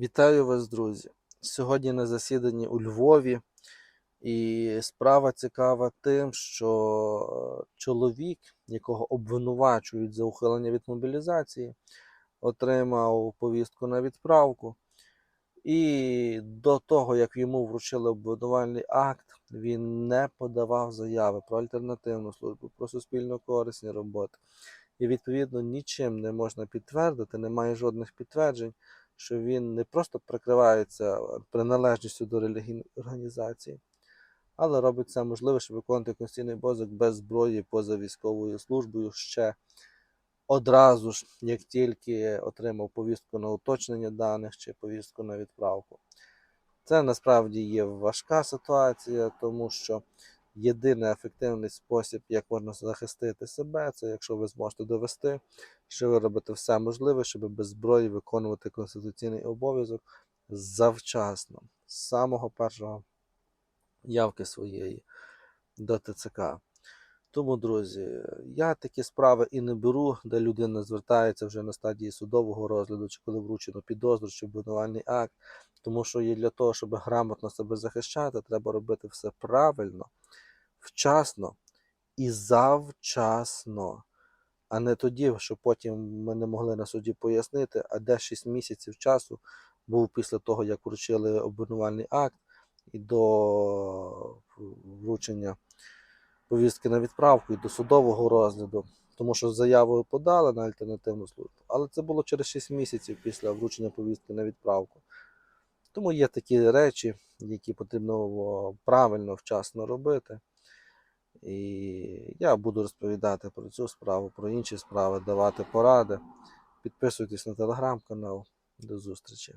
Вітаю вас, друзі! Сьогодні на засіданні у Львові, і справа цікава тим, що чоловік, якого обвинувачують за ухилення від мобілізації, отримав повістку на відправку. І до того, як йому вручили обвинувальний акт, він не подавав заяви про альтернативну службу, про суспільно корисні роботи. І відповідно нічим не можна підтвердити, немає жодних підтверджень, що він не просто прикривається приналежністю до релігійної організації, але робить все можливе, щоб виконувати конституційний обов'язок без зброї поза військовою службою ще одразу ж, як тільки отримав повістку на уточнення даних чи повістку на відправку. Це насправді є важка ситуація, тому що єдиний ефективний спосіб, як можна захистити себе, це якщо ви зможете довести, що ви робите все можливе, щоб без зброї виконувати конституційний обов'язок завчасно, з самого першого явки своєї до ТЦК. Тому, друзі, я такі справи і не беру, де людина звертається вже на стадії судового розгляду, чи коли вручено підозру, чи обвинувальний акт. Тому що є для того, щоб грамотно себе захищати, треба робити все правильно, вчасно і завчасно. А не тоді, що потім ми не могли на суді пояснити, а де 6 місяців часу був після того, як вручили обвинувальний акт і до вручення повістки на відправку і до судового розгляду, тому що заяву подали на альтернативну службу, але це було через 6 місяців після вручення повістки на відправку. Тому є такі речі, які потрібно правильно, вчасно робити. І я буду розповідати про цю справу, про інші справи, давати поради. Підписуйтесь на телеграм-канал. До зустрічі.